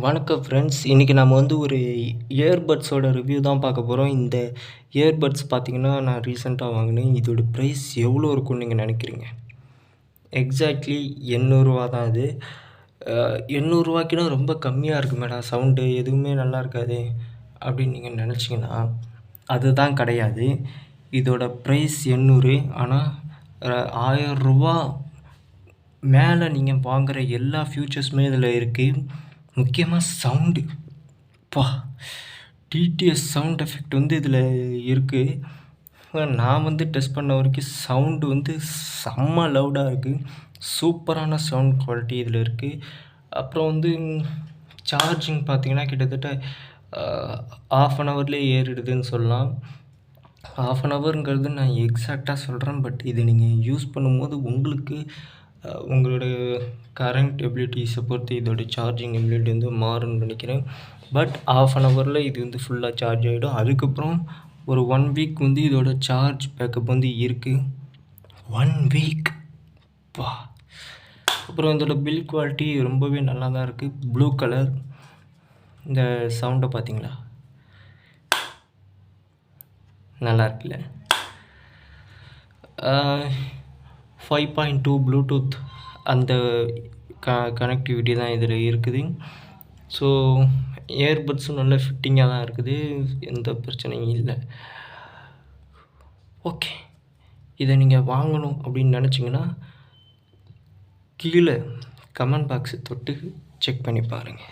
வணக்கம் ஃப்ரெண்ட்ஸ் இன்றைக்கி நம்ம வந்து ஒரு இயர்பட்ஸோட ரிவ்யூ தான் பார்க்க போகிறோம் இந்த இயர்பட்ஸ் பார்த்தீங்கன்னா நான் ரீசெண்டாக வாங்கினேன். இதோட ப்ரைஸ் எவ்வளோ இருக்கும்னு நீங்கள் நினைக்கிறீங்க? எக்ஸாக்ட்லி எண்ணூறுரூவா தான் இது எண்ணூறுரூவாய்க்குனா ரொம்ப கம்மியாக இருக்கு மேடம் சவுண்டு எதுவுமே நல்லா இருக்காது அப்படின்னு நீங்கள் நினச்சிங்கன்னா அதுதான் கிடையாது. இதோட ப்ரைஸ் எண்ணூறு. ஆனால் ஆயரூவா மேலே நீங்கள் வாங்குகிற எல்லா ஃபியூச்சர்ஸுமே இதில் இருக்குது முக்கியமாக சவுண்டு பா டிடிஎஸ் சவுண்ட் எஃபெக்ட் வந்து இதில் இருக்குது நான் வந்து டெஸ்ட் பண்ண வரைக்கும் சவுண்டு வந்து செம்ம லவுடாக இருக்குது சூப்பரான சவுண்ட் குவாலிட்டி இதில் இருக்குது அப்புறம் வந்து சார்ஜிங் பார்த்தீங்கன்னா கிட்டத்தட்ட ஆஃப் அன் ஹவர்லேயே ஏறிடுதுன்னு சொல்லலாம். ஆஃப் அன் ஹவருங்கிறது நான் எக்ஸாக்டாக சொல்கிறேன் பட் இதை நீங்கள் யூஸ் பண்ணும்போது உங்களுக்கு உங்களோட கரண்ட் எபிலிட்டிஸை பொறுத்து இதோட சார்ஜிங் எபிலிட்டி வந்து மாறும்னு நினைக்கிறேன். பட் ஆஃப் அன் ஹவரில் இது வந்து ஃபுல்லாக சார்ஜ் ஆகிடும் அதுக்கப்புறம் ஒரு ஒன் வீக் வந்து இதோட சார்ஜ் பேக்கப் வந்து இருக்குது ஒன் வீக் பா. அப்புறம் இதோட பில் குவாலிட்டி ரொம்பவே நல்லா தான் இருக்குது ப்ளூ கலர் இந்த சவுண்டை பார்த்தீங்களா நல்லா இருக்குல்ல. ஃபைவ் பாயிண்ட் டூ ப்ளூடூத் அந்த க கனெக்டிவிட்டி தான் இதில் இருக்குது. ஸோ இயர்பட்ஸும் நல்ல ஃபிட்டிங்காக தான் இருக்குது. எந்த பிரச்சனையும் இல்லை. ஓகே இதை நீங்கள் வாங்கணும் அப்படின்னு நினச்சிங்கன்னா கீழே கமெண்ட் பாக்ஸை தொட்டு செக் பண்ணி பாருங்கள்